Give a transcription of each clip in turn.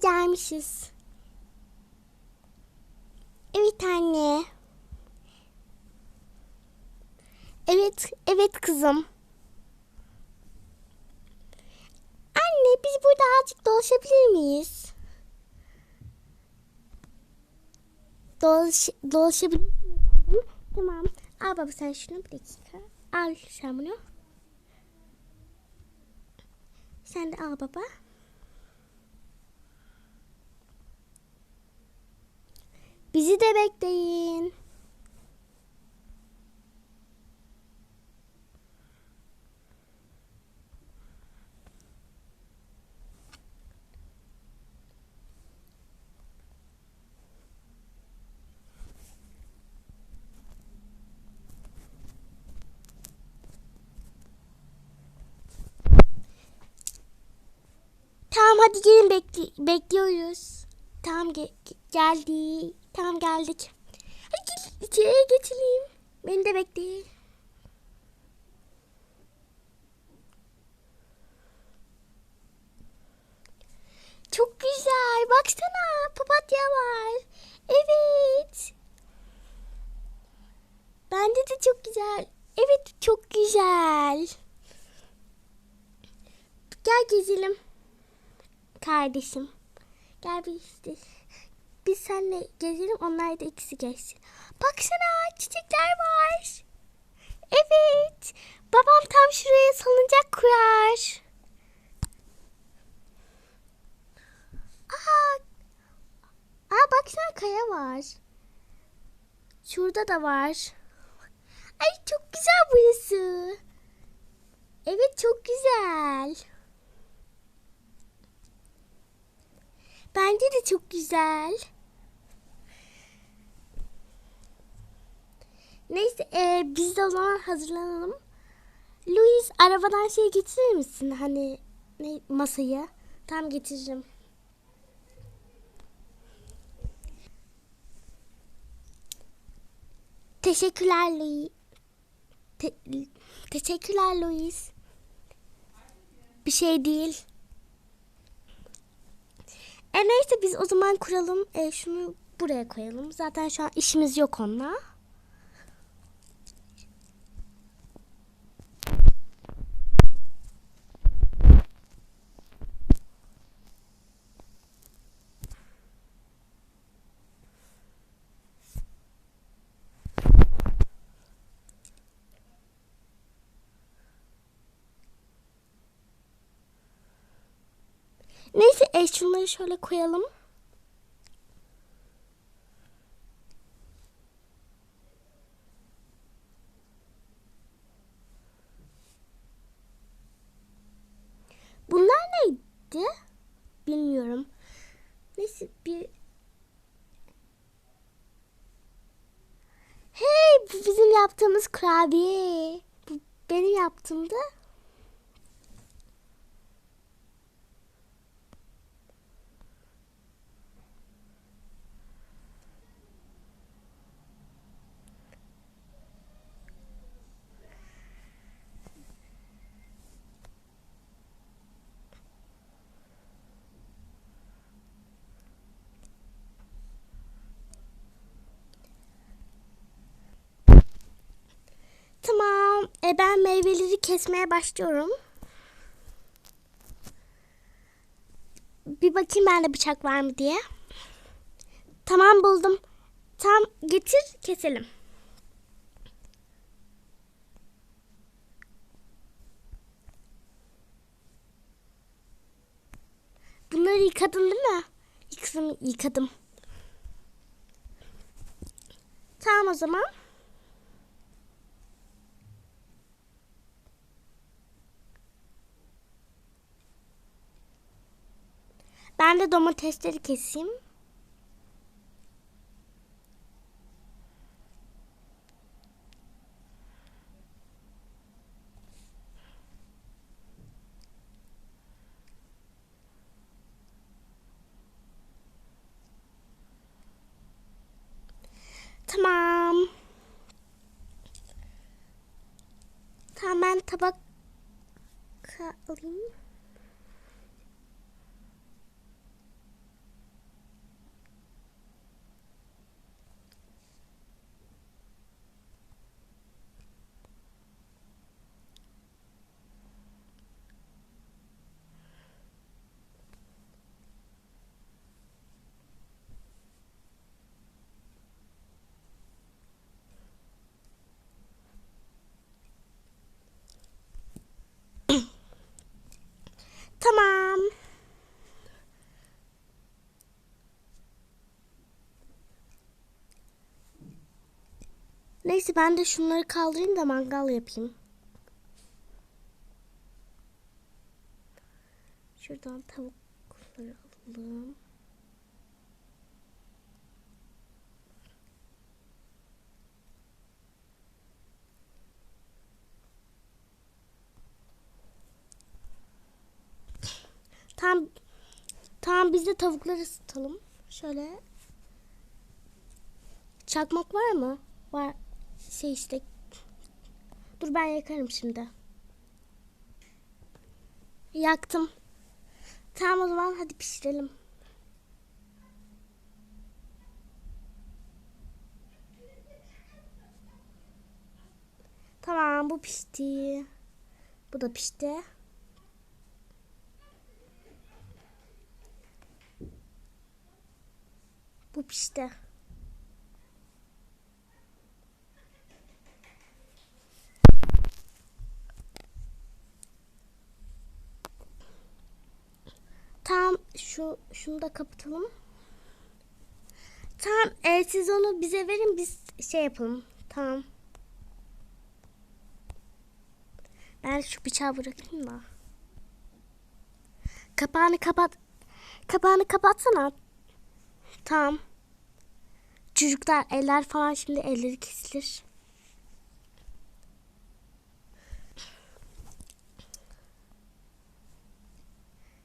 gelmişiz. Evet anne. Evet, evet kızım. Anne biz burada azıcık dolaşabilir miyiz? Dolaş, dolaşabilir miyiz? Tamam. Al baba sen şunu bir dakika. Al sen bunu. Sen de al baba. Bizi de bekleyin. Tamam hadi gelin bekli bekliyoruz. Tamam ge- ge- geldi. Tamam geldik. Hadi içeriye geçelim. Beni de bekleyin. Çok güzel. Baksana papatya var. Evet. Bende de çok güzel. Evet çok güzel. Gel gezelim. Kardeşim. Gel biz de. Biz seninle gezelim onlar da ikisi geçsin. Baksana çiçekler var. Evet. Babam tam şuraya salıncak kurar. Aa, aa baksana kaya var. Şurada da var. Ay çok güzel burası. Evet çok güzel. Bence de çok güzel. Neyse e, biz de o zaman hazırlanalım. Louis arabadan şey getirir misin? Hani ne masayı? Tam getiririm. Teşekkürler Louis. Te- teşekkürler Louis. Bir şey değil. E neyse biz o zaman kuralım. E, şunu buraya koyalım. Zaten şu an işimiz yok onunla. Neyse e, şunları şöyle koyalım. Bunlar neydi? Bilmiyorum. Neyse bir... Hey bu bizim yaptığımız kurabiye. Bu benim yaptığımdı. Tamam. E ben meyveleri kesmeye başlıyorum. Bir bakayım bende bıçak var mı diye. Tamam buldum. Tam getir keselim. Bunları yıkadın değil mi? Yıkadım, yıkadım. Tamam o zaman. Ben de domatesleri keseyim. Tamam. Tamam ben tabak alayım. Tamam. Neyse ben de şunları kaldırayım da mangal yapayım. Şuradan tavukları alalım. Tam tam biz de tavukları ısıtalım. Şöyle. Çakmak var mı? Var. Şey işte. Dur ben yakarım şimdi. Yaktım. Tamam o zaman hadi pişirelim. Tamam bu pişti. Bu da pişti. Bu pişti. Tamam şu şunu da kapatalım. Tamam e, siz onu bize verin biz şey yapalım. Tamam. Ben şu bıçağı bırakayım da. Kapağını kapat. Kapağını kapatsana. Tamam. Çocuklar eller falan şimdi elleri kesilir.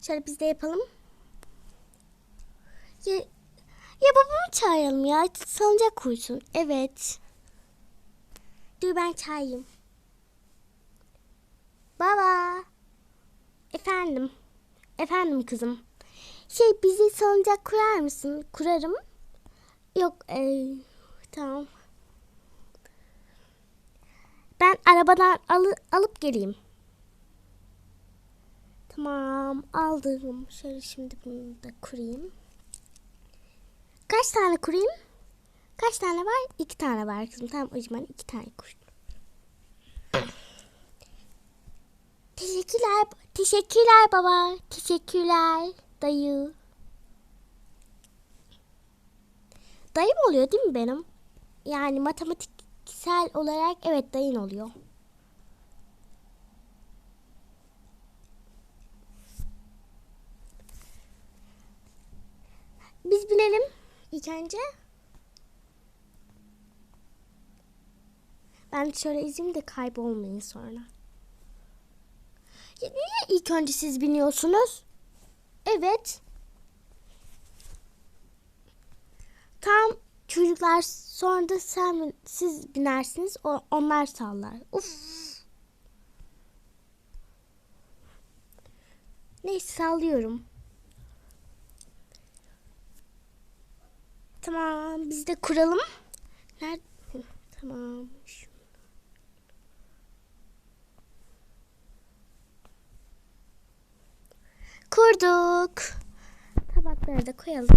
Şöyle biz de yapalım. Ya, ya babamı çağıralım ya. Salıncak kursun. Evet. Dur ben çağırayım. Baba. Efendim. Efendim kızım. Şey bizi salıncak kurar mısın? Kurarım. Yok. ee, tamam. Ben arabadan alı, alıp geleyim. Tamam aldım. Şöyle şimdi bunu da kurayım. Kaç tane kurayım? Kaç tane var? İki tane var kızım. Tamam o zaman iki tane kur. Teşekkürler. Teşekkürler baba. Teşekkürler dayı. Dayım oluyor değil mi benim? Yani matematiksel olarak evet dayın oluyor. Biz binelim ilk önce. Ben şöyle izleyeyim de kaybolmayın sonra. Niye ilk önce siz biniyorsunuz? Evet. Tam çocuklar sonra da sen siz binersiniz. O, onlar sallar. Uf. Neyse sallıyorum. Tamam biz de kuralım. Nerede? Tamam. Şu- Kurduk. Tabakları da koyalım.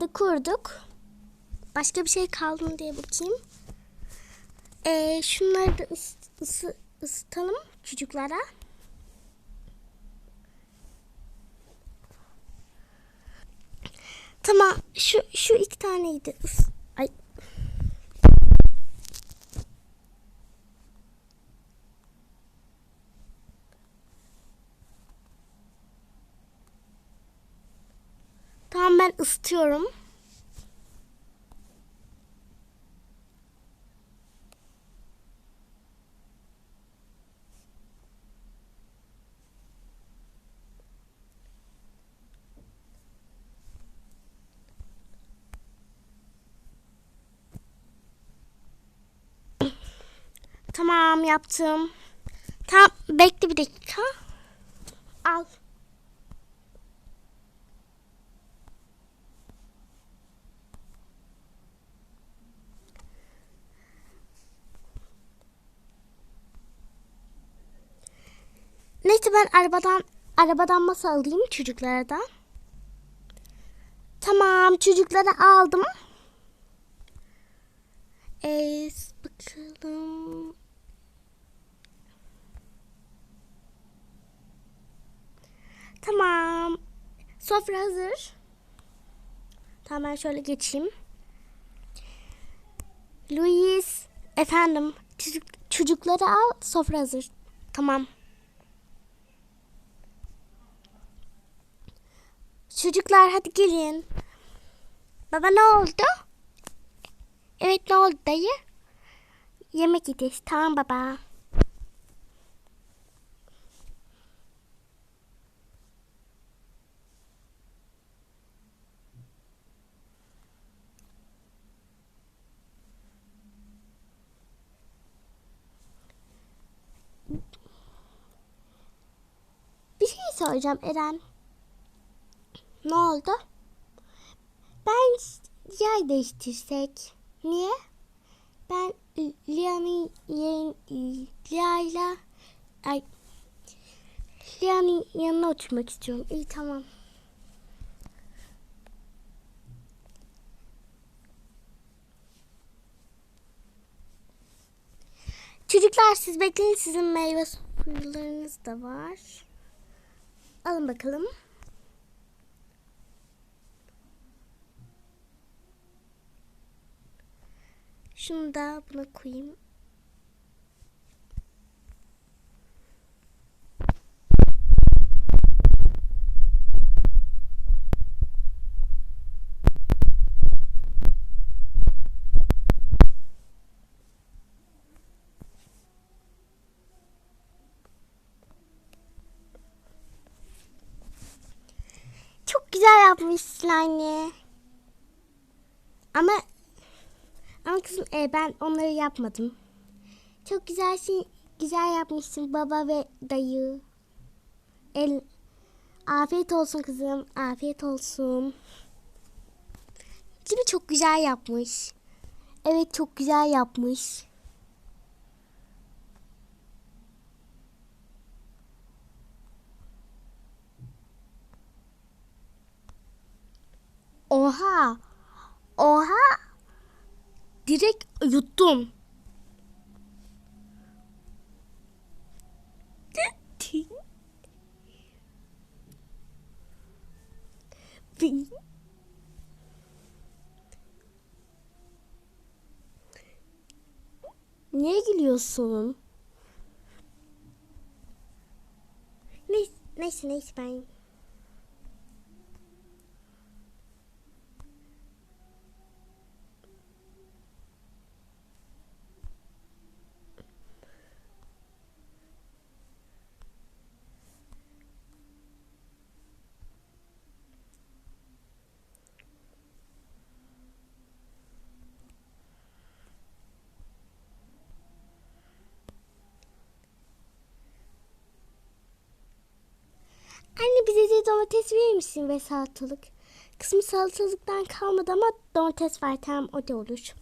Da kurduk. Başka bir şey kaldı mı diye bakayım. Ee, şunları da ıs, ısı, ısıtalım çocuklara. Tamam şu şu iki taneydi. Is, ay. Tamam ben ısıtıyorum. Tamam yaptım. Tamam bekle bir dakika. al. Neyse ben arabadan arabadan masa alayım çocuklara da. Tamam çocuklara aldım. Ee, bakalım. Tamam. Sofra hazır. Tamam ben şöyle geçeyim. Louis. Efendim. Çocuk, çocukları al. Sofra hazır. Tamam. Çocuklar hadi gelin. Baba ne oldu? Evet ne oldu dayı? Yemek yediyiz. Tamam baba. Bir şey soracağım Eren. Ne oldu? Ben yer değiştirsek. Niye? Ben yerin Lia'yla ay Lia'nın yanına oturmak istiyorum. İyi tamam. Çocuklar siz bekleyin. Sizin meyve sularınız da var. Alın bakalım. Şunu da buna koyayım. Çok güzel yapmışsın anne. Ama ama kızım e, ben onları yapmadım. Çok güzel şey, güzel yapmışsın baba ve dayı. El, afiyet olsun kızım. Afiyet olsun. Gibi çok güzel yapmış. Evet çok güzel yapmış. Oha. Yuttum. Niye gülüyorsun? Neyse, neyse, neyse ben Anne bize de domates verir misin ve salatalık? Kısmı salatalıktan kalmadı ama domates var tamam o da olur.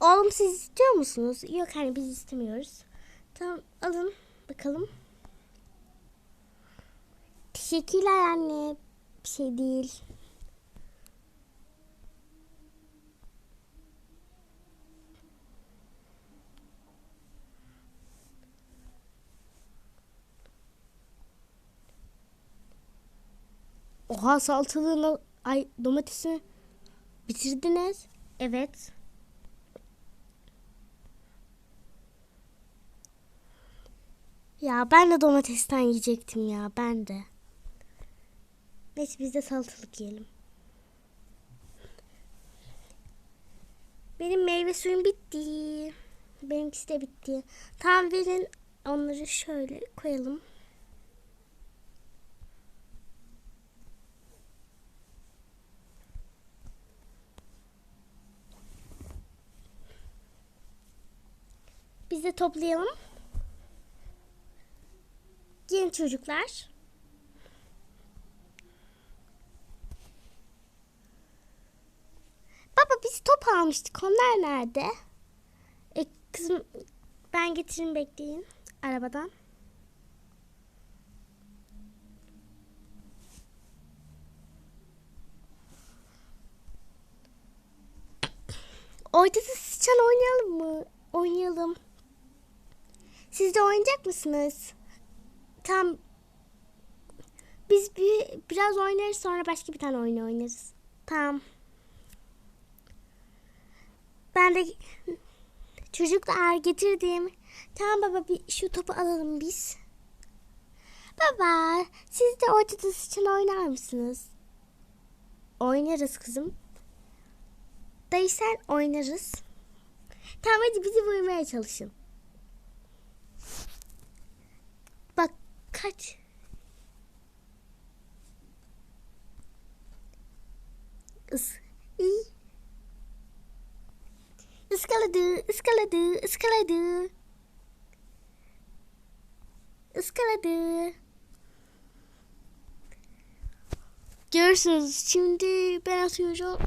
Oğlum siz istiyor musunuz? Yok hani biz istemiyoruz. Tamam alın bakalım. Teşekkürler anne. Bir şey değil. Oha salatalığını ay domatesini bitirdiniz. Evet. Ya ben de domatesten yiyecektim ya ben de. Neyse biz de salatalık yiyelim. Benim meyve suyum bitti. Benimkisi de bitti. Tamam verin onları şöyle koyalım. Biz de toplayalım. Gelin çocuklar. Baba biz top almıştık. Onlar nerede? E, kızım ben getireyim bekleyin arabadan. Ortada sıçan oynayalım mı? Oynayalım. Siz de oynayacak mısınız? Tam biz bir biraz oynarız sonra başka bir tane oyun oynarız. Tamam. Ben de çocuklar getirdim. Tamam baba bir şu topu alalım biz. Baba siz de ortada sıçan oynar mısınız? Oynarız kızım. Dayı sen oynarız. Tamam hadi bizi vurmaya çalışın. Bak kaç. Is, iyi. Iskaladı, ıskaladı, ıskaladı. Iskaladı. Görürsünüz şimdi ben atıyorum.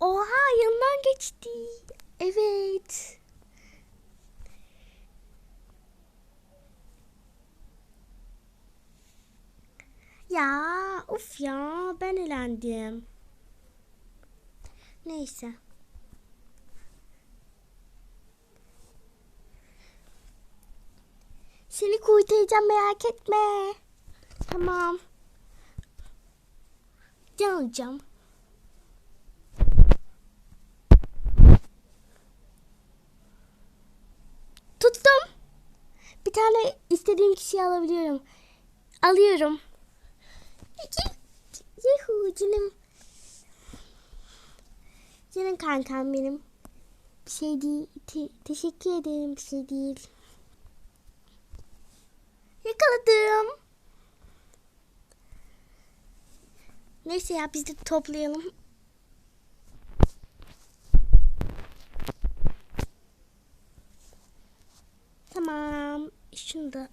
Oha yanından geçti. Evet. Ya of ya ben elendim. Neyse. Seni kurtaracağım merak etme. Tamam. Can alacağım. Tuttum. Bir tane istediğim kişiyi alabiliyorum. Alıyorum. Yuhu canım. Canım kankam benim. Bir şey değil. Te- teşekkür ederim. Bir şey değil. Yakaladım. Neyse ya biz de toplayalım. Tamam. Şunu da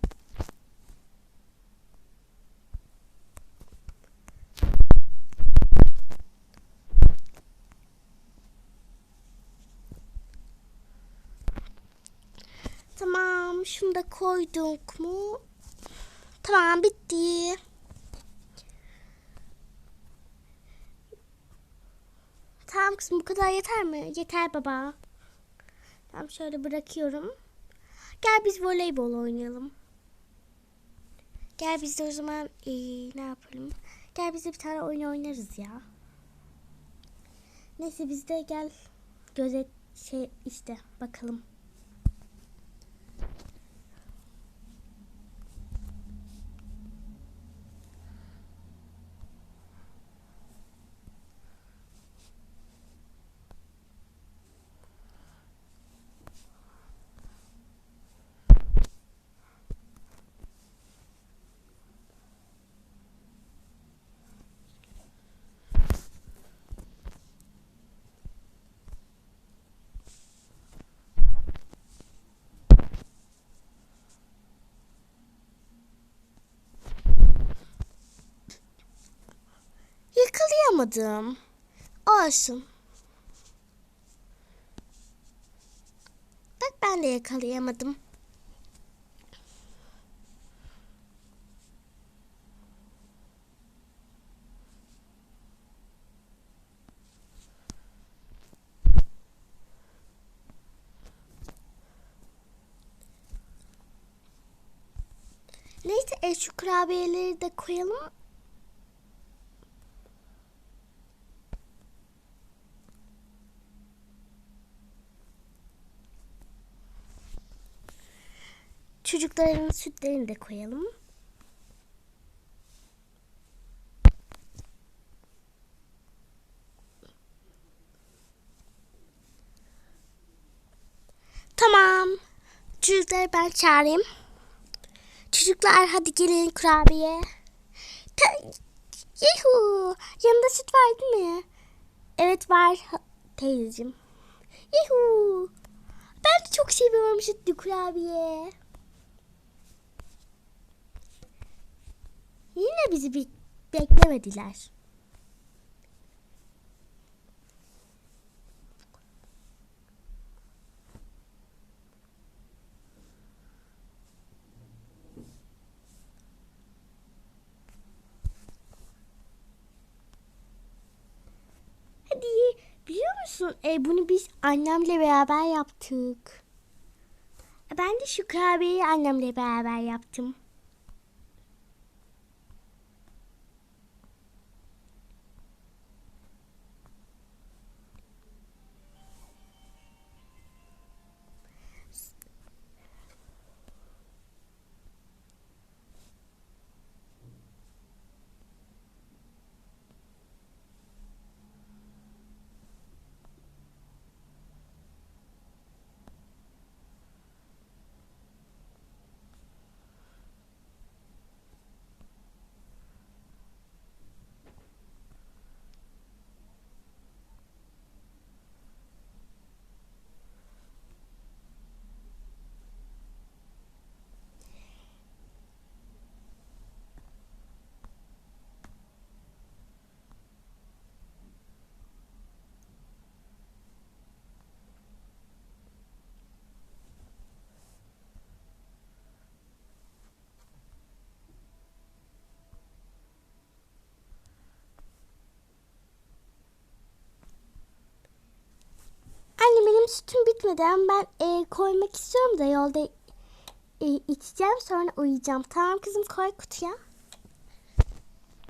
Tamam, şunu da koyduk mu? Tamam, bitti. Tamam kızım, bu kadar yeter mi? Yeter baba. Tamam, şöyle bırakıyorum. Gel biz voleybol oynayalım. Gel biz de o zaman ee, ne yapalım? Gel biz de bir tane oyun oynarız ya. Neyse biz de gel gözet şey işte bakalım. Yakalayamadım. Olsun. Bak ben de yakalayamadım. Neyse şu kurabiyeleri de koyalım. Çocukların sütlerini de koyalım. Tamam. Çocukları ben çağırayım. Çocuklar hadi gelin kurabiye. Ta- Yuhu. Yanında süt var değil mi? Evet var teyzeciğim. Yuhu. Ben de çok seviyorum sütlü kurabiye. Yine bizi bir beklemediler. Hadi biliyor musun? E, bunu biz annemle beraber yaptık. E, Ben de şu kahveyi annemle beraber yaptım. Anne benim sütüm bitmedi ama ben e, koymak istiyorum da yolda e, içeceğim sonra uyuyacağım. Tamam kızım koy kutuya.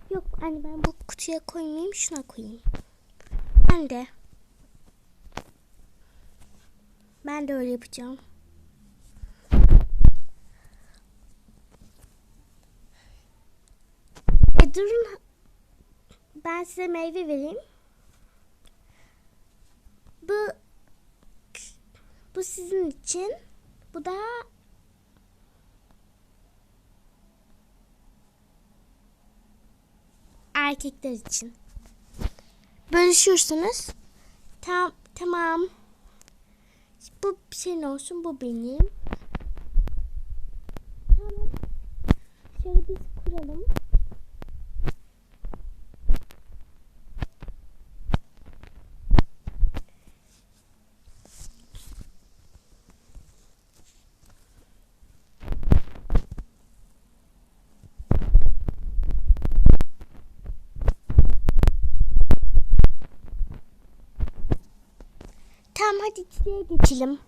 Yok anne ben bu kutuya koymayayım şuna koyayım. Ben de. Ben de öyle yapacağım. E, durun. Ben size meyve vereyim. Bu bu sizin için. Bu da erkekler için. Bölüşürsünüz. Tam tamam. Bu senin olsun, bu benim. Tamam. Şöyle biz kuralım. Çiçeğe geçelim.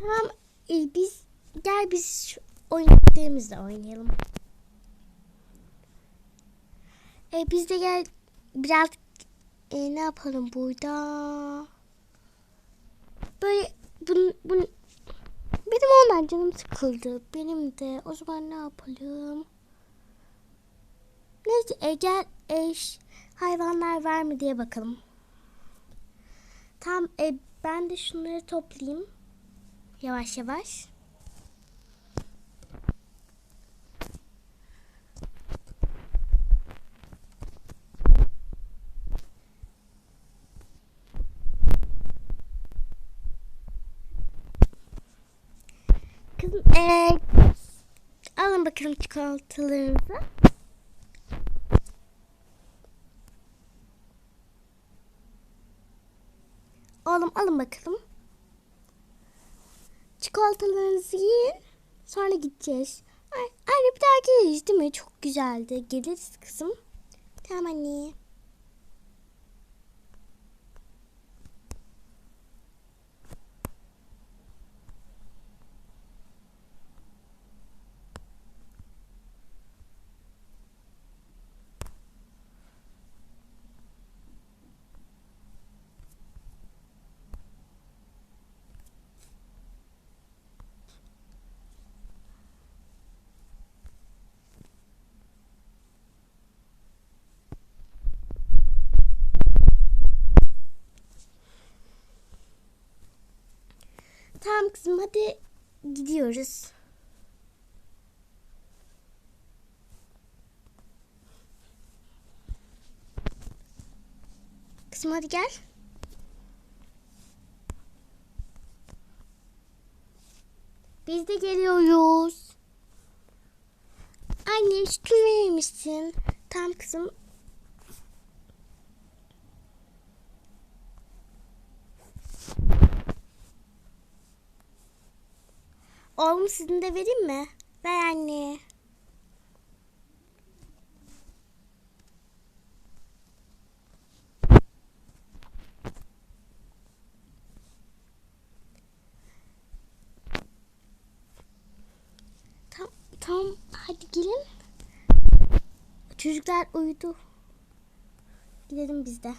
Tamam e, biz gel biz şu oynadıklarımızla oynayalım. E, biz de gel biraz e, ne yapalım burada? Böyle bun, bun, benim ondan canım sıkıldı. Benim de. O zaman ne yapalım? Neyse e, gel e, ş- hayvanlar var mı diye bakalım. Tam e, ben de şunları toplayayım. Yavaş yavaş. Kızım eee alın bakalım çikolatalarınızı. Oğlum alın bakalım. Çikolatalarınızı yiyin. Sonra gideceğiz. Ay, anne bir daha geliriz değil mi? Çok güzeldi. Geliriz kızım. Tamam anne. Kızım hadi gidiyoruz. Kızım hadi gel. Biz de geliyoruz. Annem sütü verir misin? Tamam kızım. Oğlum sizin de vereyim mi? Ver anne. Tamam, tamam hadi gelin. Çocuklar uyudu. Gidelim biz de.